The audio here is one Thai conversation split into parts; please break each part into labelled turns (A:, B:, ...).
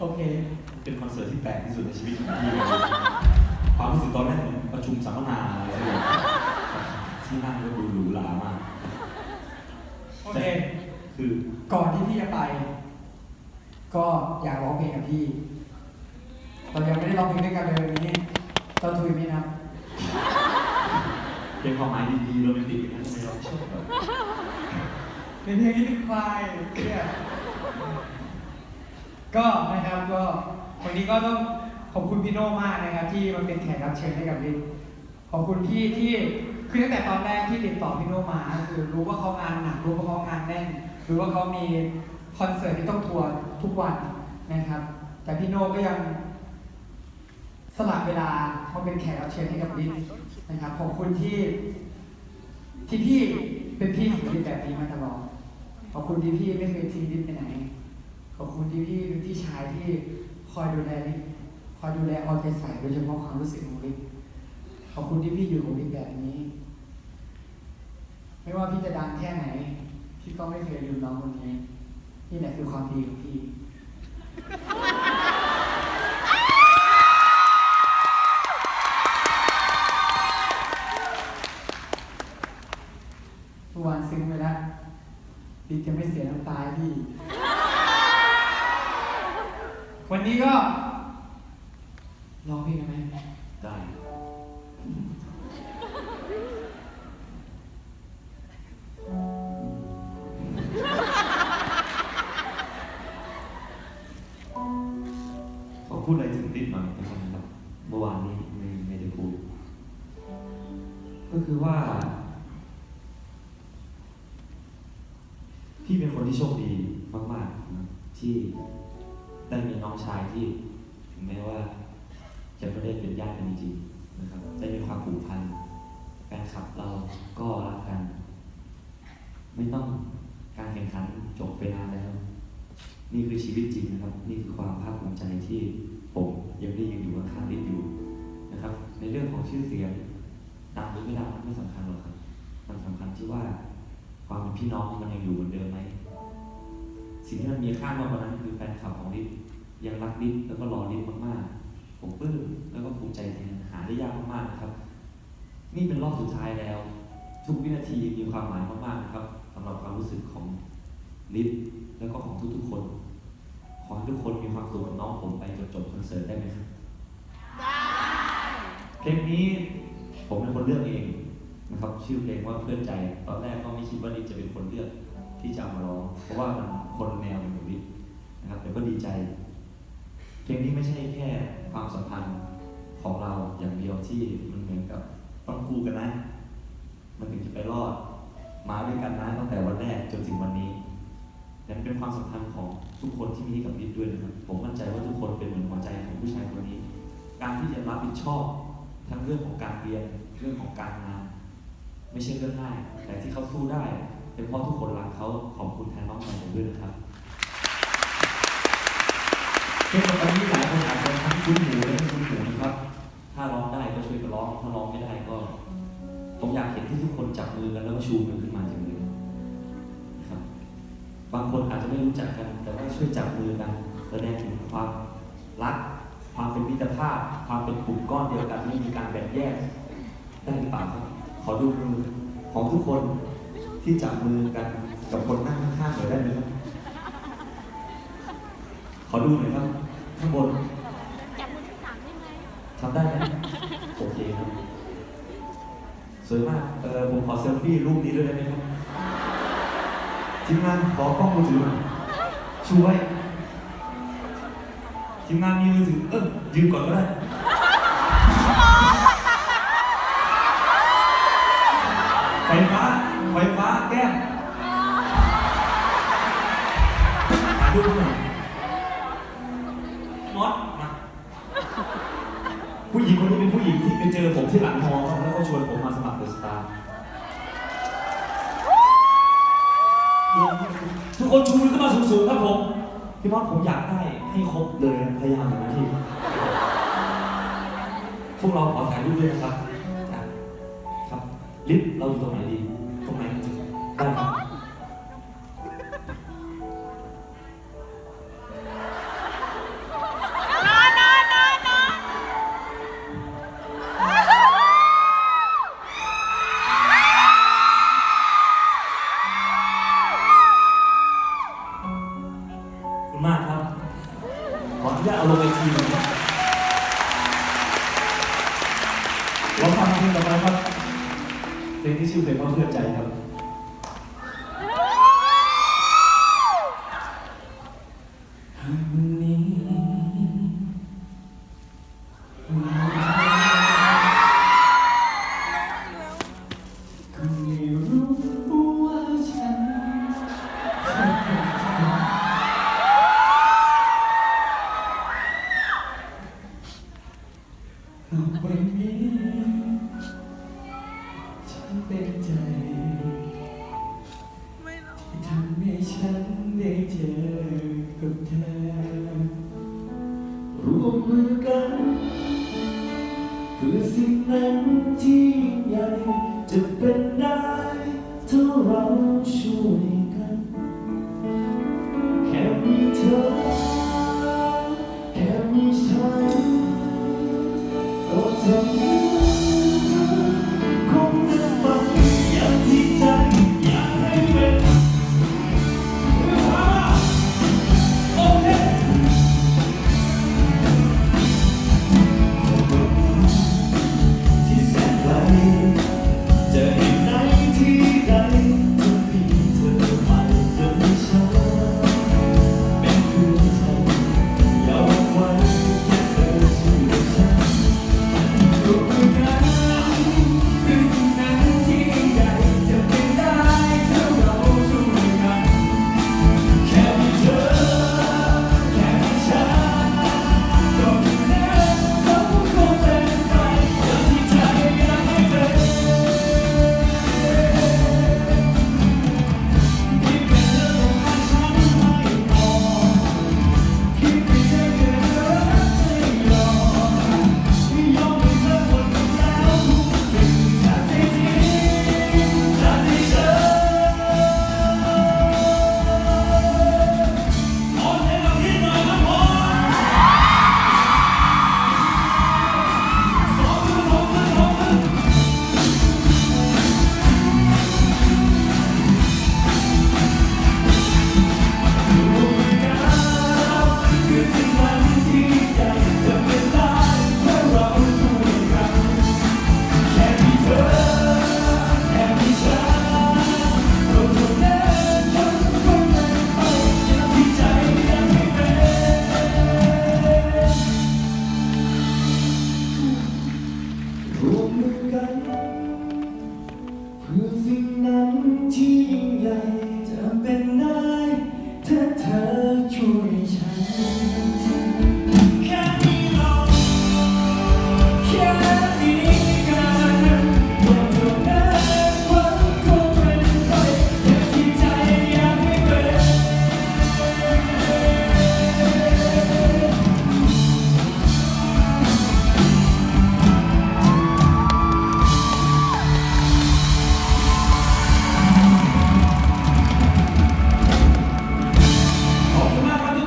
A: โอเค
B: เป็นคอนเสิร์ตที่แปลกที่สุดในชีวิตของพี่เลยความรู้สึกตอนแรกเหมือนประชุมสัมมนาอะไรสักอย่างที่นั่งก็ดูหรูหรามาก
A: โอเค
B: คือ
A: ก่อนที่พี่จะไป ก็อยากร้องเพลงกับพี่เรายังไม่ได้ร้องเพลงด้วยกันเลยวันนี้เจ้าทุยไหมนะ
B: เป็นความหมายดีๆโรแมนติกอย่างนั้นทำไมเราชอบแบบ
A: เป็นเพลงที่เป็นควายเนี่ย ก็นะครับก็วันนี้ก็ต้องขอบคุณพี่โน่มากนะครับ ที่มาเป็นแขกรับเชิญให้กับลิศขอบคุณพี่ที่คือตั้งแต่ตอนแรกที่ติดต่อพี่โน่มาคือรู้ว่าเขางานหนักรู้ว่าเขางานแน่นรู้ว่าเขามีคอนเสิร์ตที่ต้องทัวร์ทุกวันนะครับ แต่พี่โน่ก็ยังสละเวลามาเป็นแขกรับเชิญให้กับลิศนะครับขอบคุณที่ที่พี่เป็นพี่ของลิศแบบนี้มาตลอดขอบคุณที่พี่ไม่เคยทิ้งลิศไปไหน ขอบคุณที่พี่พี่ชายที่คอยดูแลลิศคอยดูแลเอาใจใส่โดยเฉพาะความรู้สึกของลิศขอบคุณที่พี่อยู่กับลิศแบบนี้ ไม่ว่าพี่จะดังแค่ไหน พี่ก็ไม่เคยลืมน้องคนนี้ นี่แหละคือความดีของพี่ เมื่อวานซึ้งไปแล้วดิจะไม่เสียน้ำตาให้พี่ วันนี้ก็ร้องเพลงกันไหม
B: ได้ขอพูดอะไรถึงติดหน่อยนะครับเมื่อวานนี้ไม่ไม่ได้พูด ก็คือว่า พี่เป็นคนที่โชคดีมากๆนะที่ ได้มีน้องชายที่ถึงแม้ว่า จะไม่ได้เป็นญาติกันจริงๆนะครับ ได้มีความผูกพันแฟนคลับเราก็รักกัน ไม่ต้องการแข่งขันจบไปนานแล้ว นี่คือชีวิตจริงนะครับ นี่คือความภาคภูมิใจที่ผมยังได้ยืนอยู่ข้างๆลิศอยู่นะครับ ในเรื่องของชื่อเสียงดังหรือไม่ดังมันไม่สำคัญหรอกครับ มันสำคัญที่ว่าความเป็นพี่น้องมันยังอยู่เหมือนเดิมไหม สิ่งที่มันมีค่ามากกว่านั้นคือแฟนคลับของลิศยังรักลิศแล้วก็รอลิศมากๆ ผมปลื้มแล้วก็ภูมิใจแทนหาได้ยากมากๆนะครับ นี่เป็นรอบสุดท้ายแล้ว ทุกวินาทีมีความหมายมากๆนะครับสำหรับความรู้สึกของลิศแล้วก็ของทุกๆคน ขอให้ทุกคนมีความสุขกับน้องผมไปจนจบคอนเสิร์ตได้ไหมครับเพลงนี้ผมเป็นคนเลือกเองนะครับ ชื่อเพลงว่าเพื่อนใจ ตอนแรกก็ไม่คิดว่าลิศจะเป็นคนเลือกที่จะเอามาร้องเพราะว่ามัน คนแนวเป็นของลิศนะครับแต่ก็ดีใจ เพลงนี้ไม่ใช่แค่ความสัมพันธ์ของเราอย่างเดียวที่มันเหมือนกับต้องคู่กันนะ มันถึงจะไปรอด มาด้วยกันนะตั้งแต่วันแรกจนถึงวันนี้แต่มันเป็นความสัมพันธ์ของทุกคนที่มีให้กับลิศด้วยนะครับ ผมมั่นใจว่าทุกคนเป็นเหมือนหัวใจของผู้ชายคนนี้ การที่จะรับผิดชอบทั้งเรื่องของการเรียนเรื่องของการงาน ไม่ใช่เรื่องง่าย แต่ที่เขาสู้ได้ เป็นเพราะทุกคนรักเขาขอบคุณแทนน้องใหม่ผมด้วยนะครับเพลงตอนนี้หลายคนอาจจะทั้งคุ้นหูและไม่คุ้นหูนะครับ ถ้าร้องได้ก็ช่วยกันร้อง ถ้าร้องไม่ได้ก็ ผมอยากเห็นที่ทุกคนจับมือกันแล้วก็ชูมือขึ้นมาจังเลยนะครับ บางคนอาจจะไม่รู้จักกัน แต่ว่าช่วยจับมือกันแสดงถึงความรัก ความเป็นมิตรภาพ ความเป็นกลุ่มก้อนเดียวกันไม่มีการแบ่งแยกได้หรือเปล่าครับขอดูมือของทุกคน ที่จับมือกันกับคนนั่งข้างๆหน่อยได้ไหมครับ ขอดูหน่อยครับ ข้างบน
C: จับมือที่สามได้ไหม
B: ทำได้ไหมโอเคครับ สวยมากเออผมขอเซลฟี่รูปนี้ด้วยได้ไหมครับทีมงานขอกล้องมือถือหน่อยช่วยทีมงานมีมือถือเออยืมก่อนก็ได้ ทุกคนชูมือขึ้นมาสูงๆครับผมพี่มอสผมอยากได้ให้ครบเลยพยายามอย่งนั้นที่พวกเราขอถ่ายรูปด้วยนะครับอะครับลิฟต์เราอยู่ตรงไหนดี ที่ต่อไปเรา
D: ฟังเพลงต่อครับเพลงที่ชื่อเพลงว่าเพื่อใจครับ ให้ฉันได้เจอกับเธอร่วมมือกันเพื่อสิ่งนั้นที่ใหญ่จะเป็นได้ถ้าเราช่วยกัน แค่มีเธอ แค่มีฉันก็ทำ เพื่อสิ่งนั้นที่ยิ่งใหญ่จะเป็นได้ถ้าเธอช่วยฉัน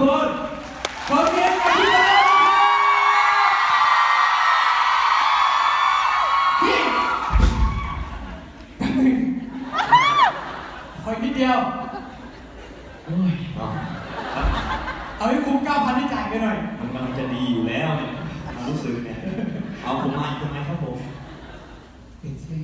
D: คนขอเสียงกับพี่เลยคอยนิดเดี
A: ยว
D: โอ้ย
A: คุ้มเก้จ่ายไปหน่อย
D: มันกำลังจะดีอยู่แล้วเนี่ยรู้สึกเนี่ย เอาผมมาอีกไห
A: มครั
D: บผม เป็
A: นเส้น